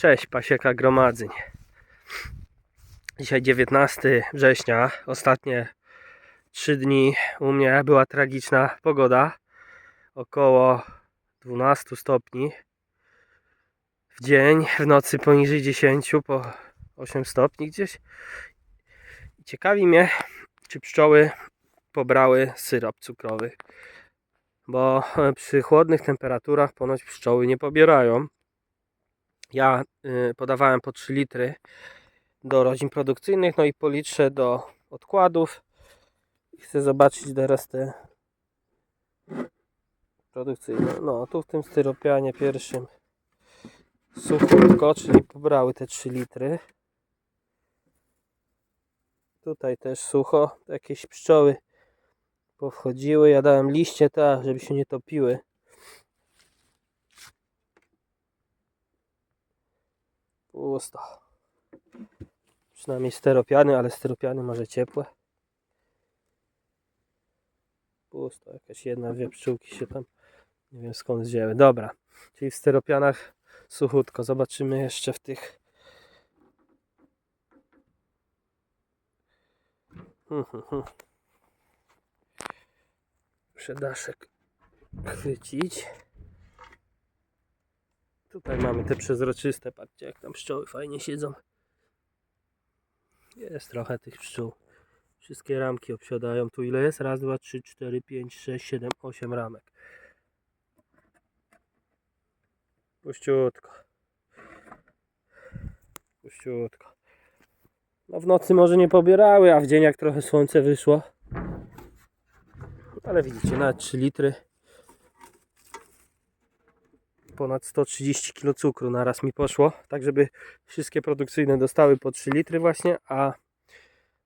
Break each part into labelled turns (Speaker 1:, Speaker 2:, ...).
Speaker 1: Cześć, pasieka gromadzeń. Dzisiaj 19 września. Ostatnie 3 dni u mnie była tragiczna pogoda. Około 12 stopni. W dzień, w nocy poniżej 10, po 8 stopni gdzieś. Ciekawi mnie, czy pszczoły pobrały syrop cukrowy. Bo przy chłodnych temperaturach ponoć pszczoły nie pobierają. Ja y, podawałem po 3 litry do rodzin produkcyjnych, no i po litrze do odkładów. Chcę zobaczyć teraz te produkcyjne. No, tu w tym styropianie pierwszym suchutko, czyli pobrały te 3 litry. Tutaj też sucho. Jakieś pszczoły powchodziły. Ja dałem liście tak, żeby się nie topiły. Pusto. Przynajmniej steropiany, ale steropiany może ciepłe. Pusto. Jakaś jedna, dwie pszczółki się tam nie wiem skąd wzięły. Dobra. Czyli w steropianach suchutko. Zobaczymy jeszcze w tych. Hmm, hmm, hmm. Muszę daszek chwycić. Tutaj mamy te przezroczyste, patrzcie jak tam pszczoły fajnie siedzą. Jest trochę tych pszczół. Wszystkie ramki obsiadają. Tu ile jest? Raz, dwa, trzy, cztery, pięć, sześć, siedem, osiem ramek. Puściutko. Puściutko. No w nocy może nie pobierały, a w dzień jak trochę słońce wyszło. Ale widzicie, nawet 3 litry ponad 130 kg cukru naraz mi poszło, tak żeby wszystkie produkcyjne dostały po 3 litry właśnie, a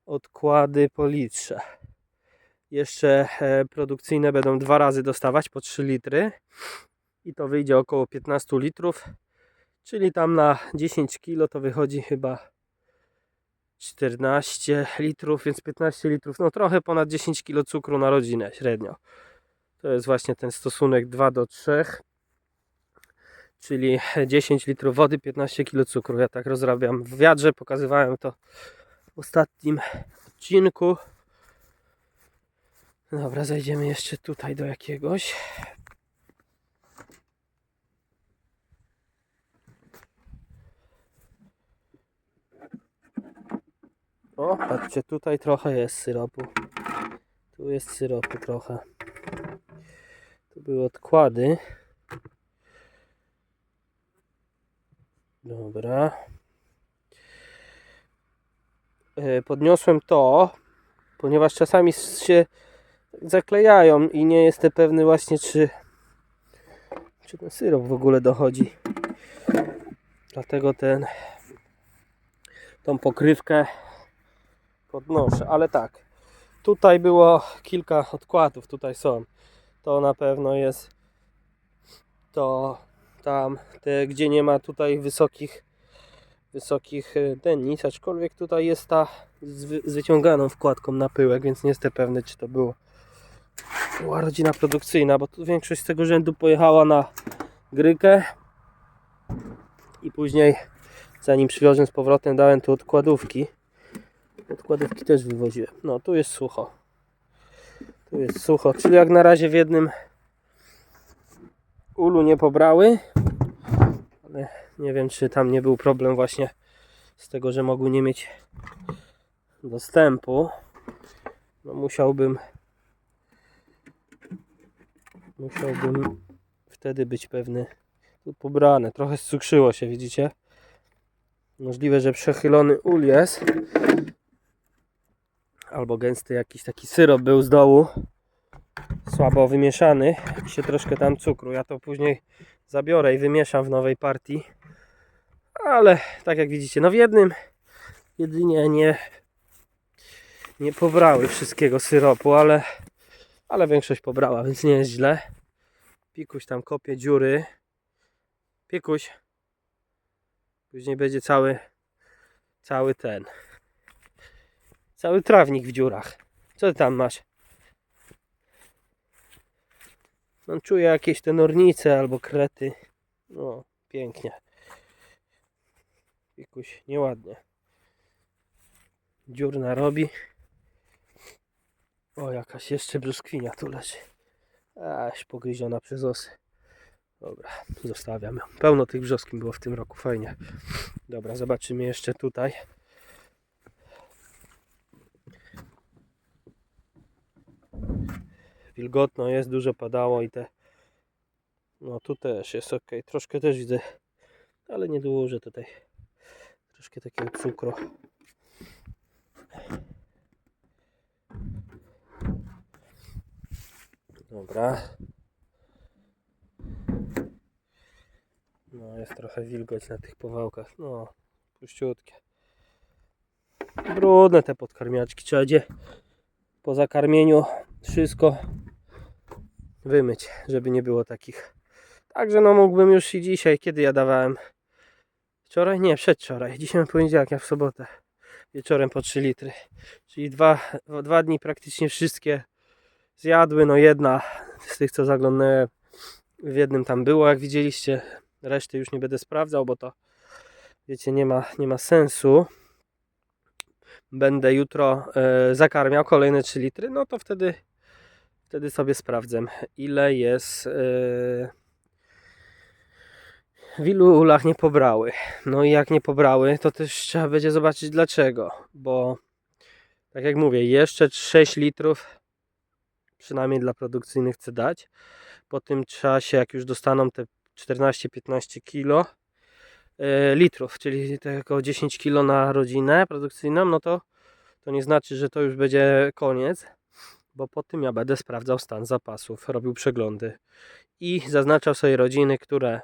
Speaker 1: odkłady po litrze. Jeszcze e, produkcyjne będą dwa razy dostawać po 3 litry i to wyjdzie około 15 litrów, czyli tam na 10 kg to wychodzi chyba 14 litrów, więc 15 litrów, no trochę ponad 10 kg cukru na rodzinę średnio. To jest właśnie ten stosunek 2 do 3 czyli 10 litrów wody, 15 kg cukru. Ja tak rozrabiam w wiadrze, pokazywałem to w ostatnim odcinku. Dobra, zajdziemy jeszcze tutaj do jakiegoś. O, patrzcie, tutaj trochę jest syropu. Tu jest syropu trochę. Tu były odkłady. Dobra. E, Podniosłem to, ponieważ czasami się zaklejają i nie jestem pewny właśnie czy czy ten syrop w ogóle dochodzi. Dlatego ten tą pokrywkę podnoszę, ale tak. Tutaj było kilka odkładów, tutaj są. To na pewno jest to tam, te, gdzie nie ma tutaj wysokich wysokich e, dennic, aczkolwiek tutaj jest ta z, z wyciąganą wkładką na pyłek, więc nie jestem pewny, czy to było była rodzina produkcyjna, bo tu większość z tego rzędu pojechała na grykę i później zanim przywiozłem z powrotem dałem tu odkładówki. Odkładówki też wywoziłem. No tu jest sucho. Tu jest sucho, czyli jak na razie w jednym ulu nie pobrały ale nie wiem czy tam nie był problem właśnie z tego, że mogły nie mieć dostępu. No musiałbym musiałbym wtedy być pewny. Tu pobrane, trochę scukrzyło się widzicie? Możliwe, że przechylony ul jest. Albo gęsty jakiś taki syrop był z dołu słabo wymieszany i się troszkę tam cukru. Ja to później zabiorę i wymieszam w nowej partii. Ale tak jak widzicie no w jednym jedynie nie nie pobrały wszystkiego syropu ale ale większość pobrała więc nie jest źle. Pikuś tam kopie dziury. Pikuś. Później będzie cały cały ten cały trawnik w dziurach. Co ty tam masz on czuje jakieś te nornice albo krety no pięknie Jakoś nieładnie. Dziur narobi. O, jakaś jeszcze brzoskwinia tu leży. Aż pogryziona przez osy. Dobra, zostawiam ją. Pełno tych brzoskwin było w tym roku, fajnie. Dobra, zobaczymy jeszcze tutaj. Wilgotno jest, dużo padało i te... No tu też jest ok. Troszkę też widzę, ale nie dużo tutaj. Troszkę takiego cukru. Dobra. No jest trochę wilgoć na tych powałkach. No, puściutkie. Brudne te podkarmiaczki. Trzeba będzie po zakarmieniu wszystko wymyć, żeby nie było takich. Także no mógłbym już i dzisiaj, kiedy ja dawałem. Wczoraj? Nie, przedwczoraj. Dzisiaj poniedziałek, ja w sobotę. Wieczorem po 3 litry. Czyli dwa, dwa dni praktycznie wszystkie zjadły. No jedna z tych, co zaglądnąłem, w jednym tam było, jak widzieliście. Reszty już nie będę sprawdzał, bo to wiecie, nie ma, nie ma sensu. Będę jutro e, zakarmiał kolejne 3 litry, no to wtedy wtedy sobie sprawdzę, ile jest. E, w ilu ulach nie pobrały. No i jak nie pobrały, to też trzeba będzie zobaczyć dlaczego. Bo tak jak mówię, jeszcze 6 litrów przynajmniej dla produkcyjnych chcę dać. Po tym czasie, jak już dostaną te 14-15 kilo e, litrów, czyli te około 10 kilo na rodzinę produkcyjną, no to to nie znaczy, że to już będzie koniec, bo po tym ja będę sprawdzał stan zapasów, robił przeglądy i zaznaczał sobie rodziny, które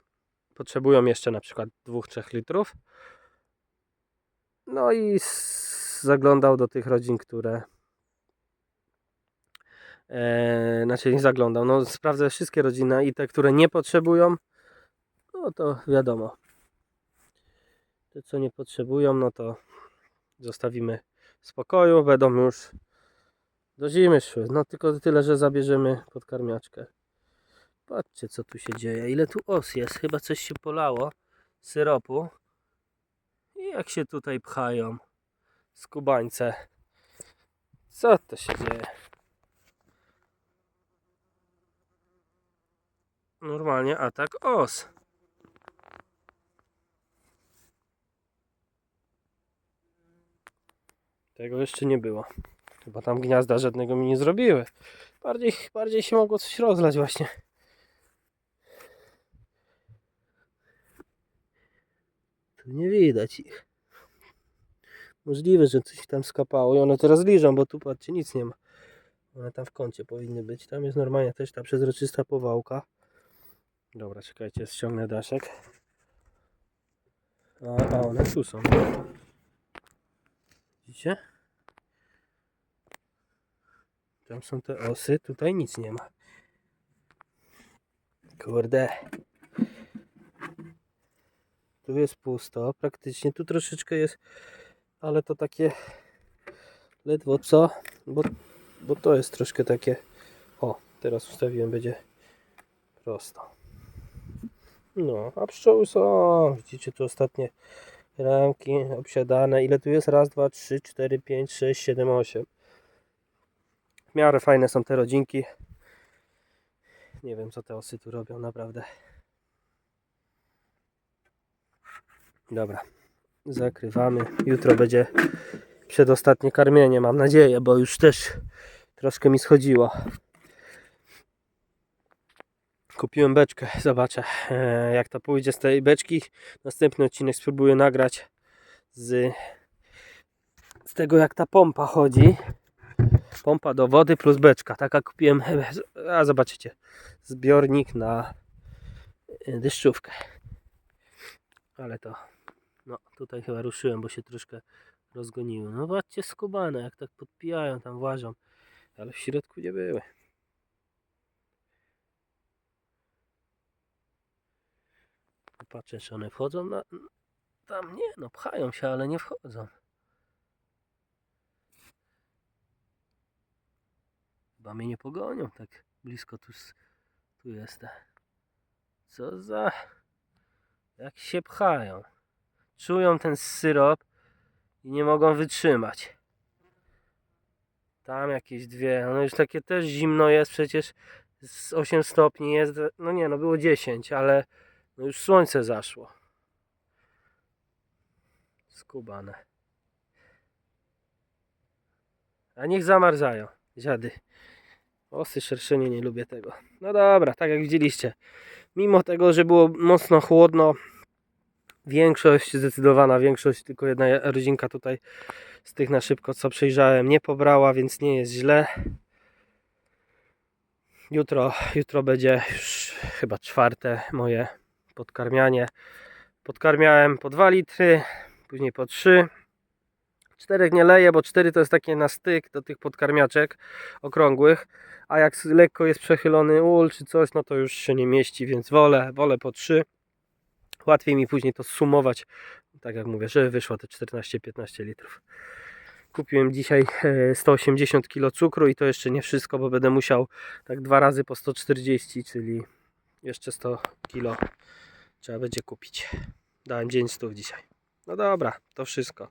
Speaker 1: potrzebują jeszcze na przykład 2-3 litrów. No i zaglądał do tych rodzin, które e, znaczy nie zaglądał, no sprawdzę wszystkie rodziny i te, które nie potrzebują, no to wiadomo. Te, co nie potrzebują, no to zostawimy w spokoju, będą już do zimy szły. No tylko tyle, że zabierzemy podkarmiaczkę. Patrzcie, co tu się dzieje. Ile tu os jest. Chyba coś się polało. Syropu. I jak się tutaj pchają. Skubańce. Co to się dzieje? Normalnie atak os. Tego jeszcze nie było. Chyba tam gniazda żadnego mi nie zrobiły. Bardziej, bardziej się mogło coś rozlać właśnie. Tu nie widać ich. Możliwe, że coś tam skapało i one teraz liżą, bo tu patrzcie, nic nie ma. One tam w kącie powinny być. Tam jest normalnie też ta przezroczysta powałka. Dobra, czekajcie, ściągnę daszek. A, a one tu są. Widzicie? Tam są te osy, tutaj nic nie ma. Kurde. Tu jest pusto, praktycznie tu troszeczkę jest, ale to takie ledwo co, bo, bo to jest troszkę takie, o, teraz ustawiłem, będzie prosto. No, a pszczoły są, widzicie tu ostatnie ramki obsiadane, ile tu jest? Raz, dwa, trzy, cztery, pięć, sześć, siedem, osiem. W miarę fajne są te rodzinki. Nie wiem co te osy tu robią naprawdę. Dobra, zakrywamy. Jutro będzie przedostatnie karmienie, mam nadzieję, bo już też troszkę mi schodziło. Kupiłem beczkę, zobaczę e, jak to pójdzie z tej beczki. Następny odcinek spróbuję nagrać z, z tego jak ta pompa chodzi. Pompa do wody plus beczka. Taka kupiłem, a zobaczycie, zbiornik na e, deszczówkę. Ale to, no tutaj chyba ruszyłem, bo się troszkę rozgoniły. No zobaczcie skubane, jak tak podpijają, tam włażą. Ale w środku nie były. Patrzę, czy one wchodzą na... Tam nie, no pchają się, ale nie wchodzą. Chyba mnie nie pogonią tak blisko tu, tu jestem. Co za... Jak się pchają. czują ten syrop i nie mogą wytrzymać. Tam jakieś dwie, no już takie też zimno jest, przecież z 8 stopni jest, no nie no było 10, ale no już słońce zaszło. Skubane. A niech zamarzają, dziady. Osy szerszenie, nie lubię tego. No dobra, tak jak widzieliście. Mimo tego, że było mocno chłodno, większość, zdecydowana większość, tylko jedna rodzinka tutaj z tych na szybko, co przejrzałem, nie pobrała, więc nie jest źle. Jutro, jutro będzie już chyba czwarte moje podkarmianie. Podkarmiałem po 2 litry, później po 3. Czterech nie leję, bo 4 to jest takie na styk do tych podkarmiaczek okrągłych. A jak lekko jest przechylony ul czy coś, no to już się nie mieści, więc wolę, wolę po 3. Łatwiej mi później to sumować, tak jak mówię, żeby wyszło te 14-15 litrów. Kupiłem dzisiaj e, 180 kg cukru i to jeszcze nie wszystko, bo będę musiał tak dwa razy po 140, czyli jeszcze 100 kg trzeba będzie kupić. Dałem dzień stów dzisiaj. No dobra, to wszystko.